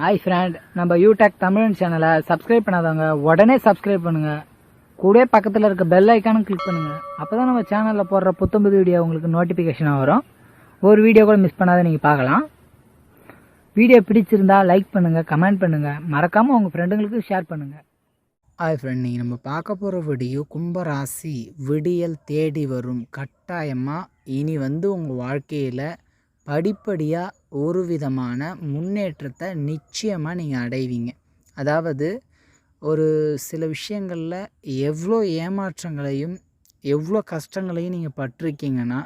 Hi friend நம்ம யூடெக் தமிழ் சேனலை subscribe பண்ணாதவங்க உடனே சப்ஸ்கிரைப் பண்ணுங்க. கூட பக்கத்தில் இருக்க பெல் ஐக்கானும் கிளிக் பண்ணுங்க. அப்பதான் நம்ம சேனலில் போடுற புத்தம்புது வீடியோ உங்களுக்கு நோட்டிஃபிகேஷனாக வரும். ஒரு வீடியோ கூட மிஸ் பண்ணாத நீங்கள் பார்க்கலாம். வீடியோ பிடிச்சிருந்தா லைக் பண்ணுங்கள் கமெண்ட் பண்ணுங்கள் மறக்காமல் உங்கள் ஃப்ரெண்டுங்களுக்கு ஷேர் பண்ணுங்கள் ஹாய் ஃப்ரெண்ட் நீங்கள் நம்ம பார்க்க போகிற வீடியோ கும்பராசி விடியல் தேடி வரும். கட்டாயமாக இனி வந்து உங்கள் வாழ்க்கையில் படிப்படியாக ஒரு விதமான முன்னேற்றத்தை நிச்சயமாக நீங்கள் அடைவீங்க. அதாவது ஒரு சில விஷயங்களில் எவ்வளோ ஏமாற்றங்களையும் எவ்வளோ கஷ்டங்களையும் நீங்கள் பட்டிருக்கீங்கன்னா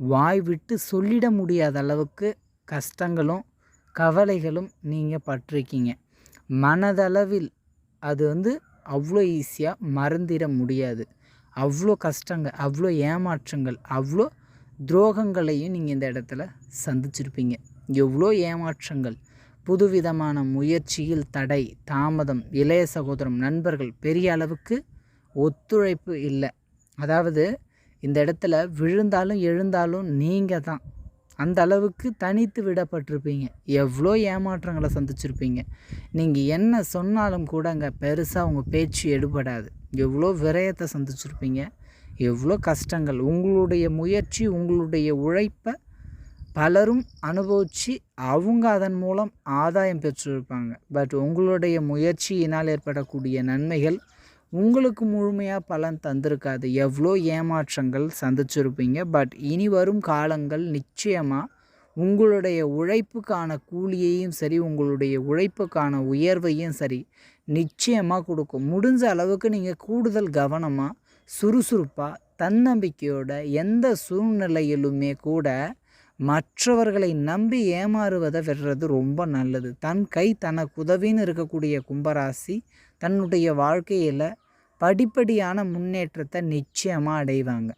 வாய் விட்டு சொல்லிட முடியாத அளவுக்கு கஷ்டங்களும் கவலைகளும் நீங்கள் பட்டிருக்கீங்க. மனதளவில் அது வந்து அவ்வளோ ஈஸியாக மறந்திட முடியாது. அவ்வளோ கஷ்டங்கள் அவ்வளோ ஏமாற்றங்கள் அவ்வளோ துரோகங்களையும் நீங்கள் இந்த இடத்துல சந்திச்சிருப்பீங்க. எவ்வளோ ஏமாற்றங்கள். புதுவிதமான முயற்சியில் தடை தாமதம் இளைய சகோதரம் நண்பர்கள் பெரிய அளவுக்கு ஒத்துழைப்பு இல்லை. அதாவது இந்த இடத்துல விழுந்தாலும் எழுந்தாலும் நீங்கள் தான். அந்த அளவுக்கு தனித்து விடப்பட்டிருப்பீங்க. எவ்வளோ ஏமாற்றங்களை சந்திச்சிருப்பீங்க. நீங்கள் என்ன சொன்னாலும் கூட அங்கே பெருசாக உங்கள் பேச்சு எடுபடாது. எவ்வளோ விரயத்தை சந்திச்சிருப்பீங்க. எவ்வளோ கஷ்டங்கள். உங்களுடைய முயற்சி உங்களுடைய உழைப்பை பலரும் அனுபவித்து அவங்க அதன் மூலம் ஆதாயம் பெற்றிருப்பாங்க. பட் உங்களுடைய முயற்சியினால் ஏற்படக்கூடிய நன்மைகள் உங்களுக்கு முழுமையாக பலன் தந்திருக்காது. எவ்வளோ ஏமாற்றங்கள் சந்திச்சிருப்பீங்க. பட் இனி வரும் காலங்கள் நிச்சயமாக உங்களுடைய உழைப்புக்கான கூலியையும் சரி உங்களுடைய உழைப்புக்கான உயர்வையும் சரி நிச்சயமாக கொடுக்கும். முடிஞ்ச அளவுக்கு நீங்கள் கூடுதல் கவனமாக சுறுசுறுப்பாக தன்னம்பிக்கையோட எந்த சூழ்நிலையிலுமே கூட மற்றவர்களை நம்பி ஏமாறுவதை விடுறது ரொம்ப நல்லது. தன் கை தனக்கு உதவின்னு இருக்கக்கூடிய கும்பராசி தன்னுடைய வாழ்க்கையில் படிப்படியான முன்னேற்றத்தை நிச்சயமாக அடைவாங்க.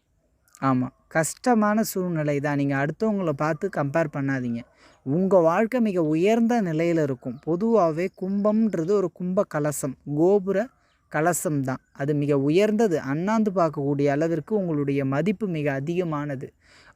ஆமாம் கஷ்டமான சூழ்நிலை தான். நீங்கள் அடுத்தவங்கள பார்த்து கம்பேர் பண்ணாதீங்க. உங்கள் வாழ்க்கை மிக உயர்ந்த நிலையில் இருக்கும். பொதுவாகவே கும்பம்ன்றது ஒரு கும்ப கலசம் கோபுர கலசம் தான் அது மிக உயர்ந்தது. அண்ணாந்து பார்க்கக்கூடிய அளவிற்கு உங்களுடைய மதிப்பு மிக அதிகமானது.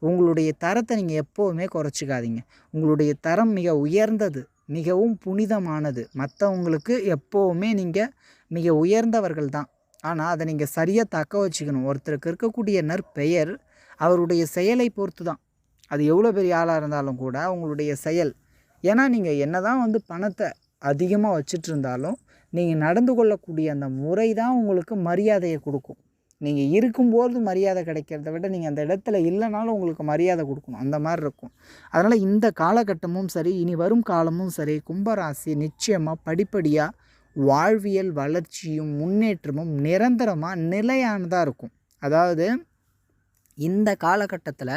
உங்களுடைய தரத்தை நீங்கள் எப்போவுமே குறைச்சிக்காதீங்க. உங்களுடைய தரம் மிக உயர்ந்தது. மிகவும் புனிதமானது. மற்றவங்களுக்கு எப்போவுமே நீங்கள் மிக உயர்ந்தவர்கள் தான் ஆனால் அதை நீங்கள் சரியாக தக்க வச்சுக்கணும். ஒருத்தருக்கு இருக்கக்கூடிய நற்பெயர் அவருடைய செயலை பொறுத்து தான் அது எவ்வளோ பெரிய ஆளாக இருந்தாலும் கூட அவங்களுடைய செயல். ஏன்னா நீங்கள் என்ன தான் வந்து பணத்தை அதிகமாக வச்சுட்டு இருந்தாலும் நீங்கள் நடந்து கொள்ளக்கூடிய அந்த முறை தான் உங்களுக்கு மரியாதையை கொடுக்கும். நீங்கள் இருக்கும்போது மரியாதை கிடைக்கிறத விட நீங்கள் அந்த இடத்துல இல்லைனாலும் உங்களுக்கு மரியாதை கொடுக்கணும். அந்த மாதிரி இருக்கும். அதனால் இந்த காலகட்டமும் சரி இனி வரும் காலமும் சரி கும்பராசி நிச்சயமாக படிப்படியாக வாழ்வியல் வளர்ச்சியும் முன்னேற்றமும் நிரந்தரமாக நிலையானதாக இருக்கும். அதாவது இந்த காலகட்டத்தில்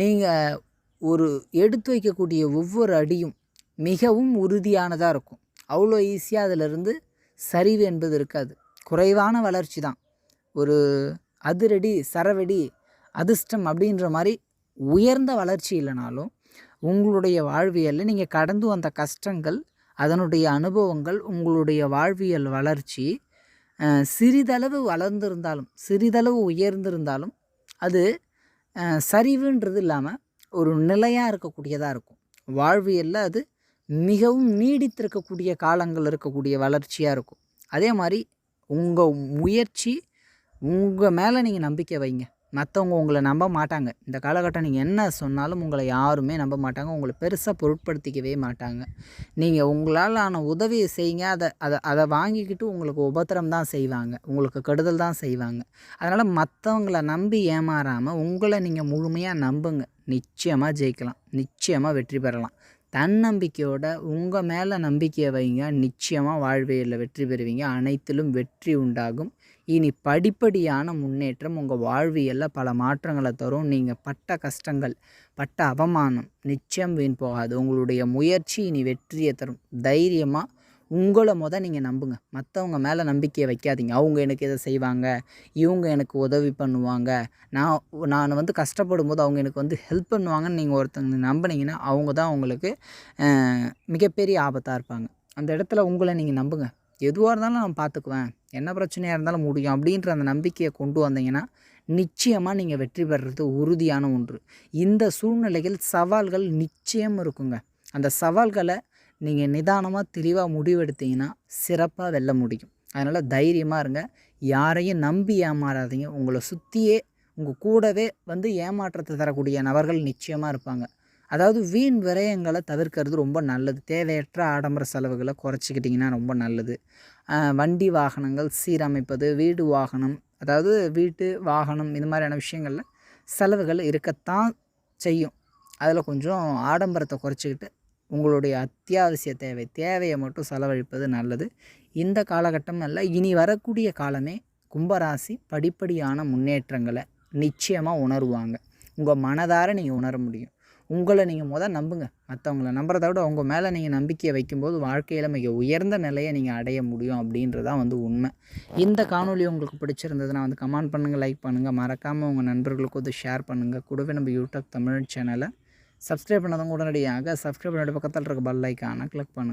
நீங்கள் ஒரு எடுத்து வைக்கக்கூடிய ஒவ்வொரு அடியும் மிகவும் உறுதியானதாக இருக்கும். அவ்வளோ ஈஸியாக அதிலிருந்து சரிவு என்பது இருக்காது. குறைவான வளர்ச்சி தான். ஒரு அதிரடி சரவெடி அதிர்ஷ்டம் அப்படின்ற மாதிரி உயர்ந்த வளர்ச்சி இல்லைனாலும் உங்களுடைய வாழ்வியலில் நீங்கள் கடந்து வந்த கஷ்டங்கள் அதனுடைய அனுபவங்கள் உங்களுடைய வாழ்வியல் வளர்ச்சி சிறிதளவு வளர்ந்திருந்தாலும் சிறிதளவு உயர்ந்திருந்தாலும் அது சரிவுன்றது இல்லாமல் ஒரு நிலையாக இருக்கக்கூடியதாக இருக்கும். வாழ்வியலில் அது மிகவும் நீடித்திருக்கக்கூடிய காலங்கள் இருக்கக்கூடிய வளர்ச்சியாக இருக்கும். அதே மாதிரி உங்கள் முயற்சி உங்கள் மேலே நீங்கள் நம்பிக்கை வைங்க. மற்றவங்க உங்களை நம்ப மாட்டாங்க. இந்த காலகட்டம் நீங்கள் என்ன சொன்னாலும் உங்களை யாருமே நம்ப மாட்டாங்க. உங்களை பெருசாக பொருட்படுத்திக்கவே மாட்டாங்க. நீங்கள் உங்களால் ஆன உதவியை செய்யுங்க. அதை அதை அதை வாங்கிக்கிட்டு உங்களுக்கு உபத்திரம் தான் செய்வாங்க. உங்களுக்கு கெடுதல் தான் செய்வாங்க. அதனால் மற்றவங்கள நம்பி ஏமாறாமல் உங்களை நீங்கள் முழுமையாக நம்புங்க. நிச்சயமாக ஜெயிக்கலாம். நிச்சயமாக வெற்றி பெறலாம். தன்னம்பிக்கையோட உங்கள் மேலே நம்பிக்கையை வைங்க. நிச்சயமாக வாழ்வியலில் வெற்றி பெறுவீங்க. அனைத்திலும் வெற்றி உண்டாகும். இனி படிப்படியான முன்னேற்றம் உங்கள் வாழ்வியலில் பல மாற்றங்களை தரும். நீங்கள் பட்ட கஷ்டங்கள் பட்ட அவமானம் நிச்சயம் வீண் போகாது. உங்களுடைய முயற்சி இனி வெற்றியை தரும். தைரியமாக உங்களை முத நீங்கள் நம்புங்க. மற்றவங்க மேலே நம்பிக்கையை வைக்காதீங்க. அவங்க எனக்கு இதை செய்வாங்க. இவங்க எனக்கு உதவி பண்ணுவாங்க. நான் நான் வந்து கஷ்டப்படும் போது அவங்க எனக்கு வந்து ஹெல்ப் பண்ணுவாங்கன்னு நீங்கள் ஒருத்தங்க நம்பினீங்கன்னா அவங்க தான் உங்களுக்கு மிகப்பெரிய ஆபத்தாக இருப்பாங்க. அந்த இடத்துல உங்களை நீங்கள் நம்புங்க. எதுவாக இருந்தாலும் நான் பார்த்துக்குவேன் என்ன பிரச்சனையாக இருந்தாலும் முடியும். அப்படின்ற அந்த நம்பிக்கையை கொண்டு வந்தீங்கன்னா நிச்சயமாக நீங்கள் வெற்றி பெறுறது உறுதியான ஒன்று. இந்த சூழ்நிலையில் சவால்கள் நிச்சயம் இருக்குங்க. அந்த சவால்களை நீங்கள் நிதானமாக தெளிவாக முடிவெடுத்தீங்கன்னா சிறப்பாக வெல்ல முடியும். அதனால் தைரியமாக இருங்க. யாரையும் நம்பி ஏமாறாதீங்க. உங்களை சுற்றியே உங்கள் கூடவே வந்து ஏமாற்றத்தை தரக்கூடிய நபர்கள் நிச்சயமாக இருப்பாங்க. அதாவது வீண் விரயங்களை தவிர்க்கிறது ரொம்ப நல்லது. தேவையற்ற ஆடம்பர செலவுகளை குறைச்சிக்கிட்டிங்கன்னா ரொம்ப நல்லது. வண்டி வாகனங்கள் சீரமைப்பது வீடு வாகனம் அதாவது வீட்டு வாகனம் இது மாதிரியான விஷயங்களில் செலவுகள் இருக்கத்தான் செய்யும். அதில் கொஞ்சம் ஆடம்பரத்தை குறைச்சிக்கிட்டு உங்களுடைய அத்தியாவசிய தேவை தேவையை மட்டும் செலவழிப்பது நல்லது. இந்த காலகட்டம் அல்ல இனி வரக்கூடிய காலமே கும்பராசி படிப்படியான முன்னேற்றங்களை நிச்சயமாக உணருவாங்க. உங்கள் மனதார நீங்கள் உணர முடியும். உங்களை நீங்கள் முதல் நம்புங்க. மற்றவங்கள நம்புறதை விட உங்கள் மேலே நீங்கள் நம்பிக்கையை வைக்கும்போது வாழ்க்கையில் மிக உயர்ந்த நிலையை நீங்கள் அடைய முடியும் அப்படின்றதான் வந்து உண்மை. இந்த காணொளி உங்களுக்கு பிடிச்சிருந்ததுன்னா வந்து கமெண்ட் பண்ணுங்கள் லைக் பண்ணுங்கள் மறக்காமல் உங்கள் நண்பர்களுக்கு வந்து ஷேர் பண்ணுங்கள் கூடவே நம்ம யூடியூப் தமிழ் சேனலை சப்ஸ்கிரைப் பண்ணாதவங்க உடனடியாக சப்ஸ்கிரைப் பண்ணிட்டு பக்கத்தில் இருக்க பல் ஐக்கானை கிளிக் பண்ணுங்கள்